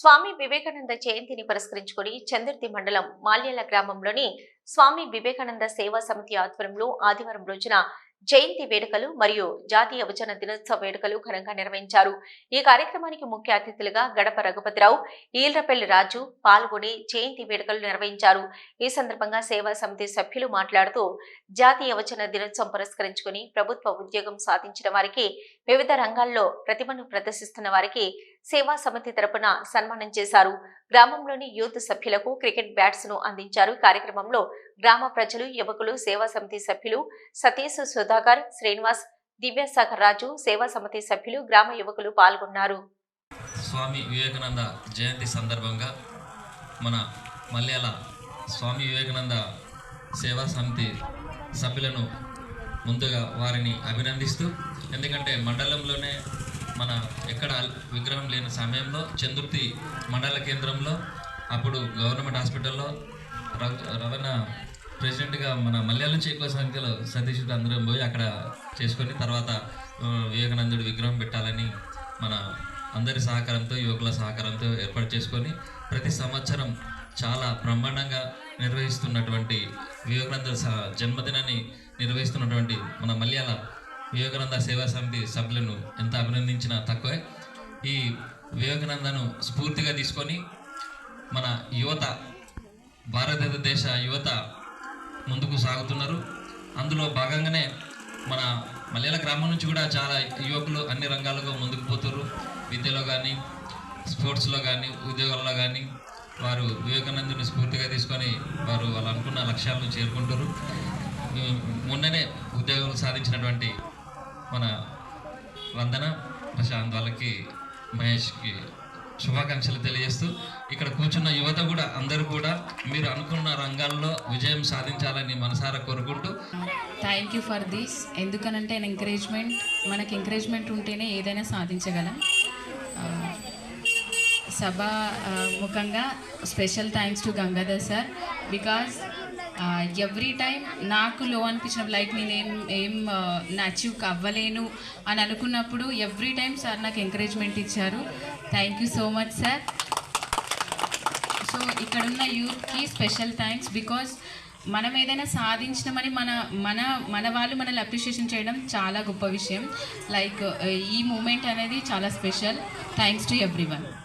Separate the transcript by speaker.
Speaker 1: స్వామి వివేకానంద జయంతిని పురస్కరించుకుని చందుర్తి మండలం మాల్యాల గ్రామంలోని స్వామి వివేకానంద సేవా సమితి ఆధ్వర్యంలో ఆదివారం రోజున జయంతి వేడుకలు మరియు జాతీయ వచన దినోత్సవ వేడుకలు ఘనంగా నిర్వహించారు. ఈ కార్యక్రమానికి ముఖ్య అతిథులుగా గడప రఘుపతిరావు ఈల్రపల్లి రాజు పాల్గొని జయంతి వేడుకలు నిర్వహించారు. ఈ సందర్భంగా సేవా సమితి సభ్యులు మాట్లాడుతూ జాతీయ వచన దినోత్సవం పురస్కరించుకుని ప్రభుత్వ ఉద్యోగం సాధించిన వారికి వివిధ రంగాల్లో ప్రతిభను ప్రదర్శిస్తున్న వారికి సేవా సమితి తరపున సన్మానం చేశారు. గ్రామంలోని యూత్ సభ్యులకు క్రికెట్ బ్యాట్స్ను అందించారు. కార్యక్రమంలో గ్రామ ప్రజలు యువకులు సేవా సమితి సభ్యులు సతీష్ సుధాకర్ శ్రీనివాస్ దివ్యశాఖర్ రాజు సేవా సమితి సభ్యులు గ్రామ యువకులు పాల్గొన్నారు.
Speaker 2: స్వామి వివేకానంద జయంతి సందర్భంగా మన మల్యాల స్వామి వివేకానంద సేవా సమితి సభ్యులను ముందుగా వారిని అభినందిస్తూ ఎందుకంటే మండలంలోనే ఎక్కడ విగ్రహం లేని సమయంలో చందుర్తి మండల కేంద్రంలో అప్పుడు గవర్నమెంట్ హాస్పిటల్లో రవణ రవాణా ప్రెసిడెంట్గా మన మలయాళం నుంచి ఎక్కువ సంఖ్యలో సతీష్ అందరం పోయి అక్కడ చేసుకొని తర్వాత వివేకానందుడు విగ్రహం పెట్టాలని మన అందరి సహకారంతో యువకుల సహకారంతో ఏర్పాటు చేసుకొని ప్రతి సంవత్సరం చాలా బ్రహ్మాండంగా నిర్వహిస్తున్నటువంటి వివేకానంద జన్మదినాన్ని నిర్వహిస్తున్నటువంటి మన మలయాళ వివేకానంద సేవా సమితి సభ్యులను ఎంత అభినందించినా తక్కువే. ఈ వివేకానందను స్ఫూర్తిగా తీసుకొని మన యువత భారతదేశ యువత ముందుకు సాగుతున్నారు. అందులో భాగంగానే మన మలయాళ గ్రామం నుంచి కూడా చాలా యువకులు అన్ని రంగాల్లో ముందుకు పోతున్నారు విద్యలో కానీ స్పోర్ట్స్లో కానీ ఉద్యోగాల్లో కానీ వారు వివేకానందుని స్ఫూర్తిగా తీసుకొని వారు వాళ్ళు అనుకున్న లక్ష్యాలను చేరుకుంటారు మొన్ననే ఉద్యోగాలు సాధించినటువంటి మన వందన ప్రశాంత్ వాళ్ళకి మహేష్కి శుభాకాంక్షలు తెలియజేస్తూ ఇక్కడ కూర్చున్న యువత కూడా అందరూ కూడా మీరు అనుకున్న రంగాల్లో విజయం సాధించాలని మనసారా కోరుకుంటూ.
Speaker 3: థ్యాంక్ యూ ఫర్ దిస్ ఎందుకనంటే ఎంకరేజ్మెంట్ మనకి ఎంకరేజ్మెంట్ ఉంటేనే ఏదైనా సాధించగలం. సభా సభ ముఖంగా special thanks to Gangadhar sir because every time నాకు లో అనిపించిన లైక్ నేను ఏం ఏం నా అచీవ్ అవ్వలేను అని అనుకున్నప్పుడు ఎవ్రీ టైం సార్ నాకు ఎంకరేజ్మెంట్ ఇచ్చారు. Thank you so much sir so ఇక్కడున్న యూత్కి స్పెషల్ థ్యాంక్స్ బికాస్ మనం ఏదైనా సాధించినామని మన మన మన వాళ్ళు మనల్ని అప్రిషియేషన్ చేయడం చాలా గొప్ప విషయం. లైక్ ఈ మూమెంట్ అనేది చాలా స్పెషల్ థ్యాంక్స్ టు ఎవ్రీ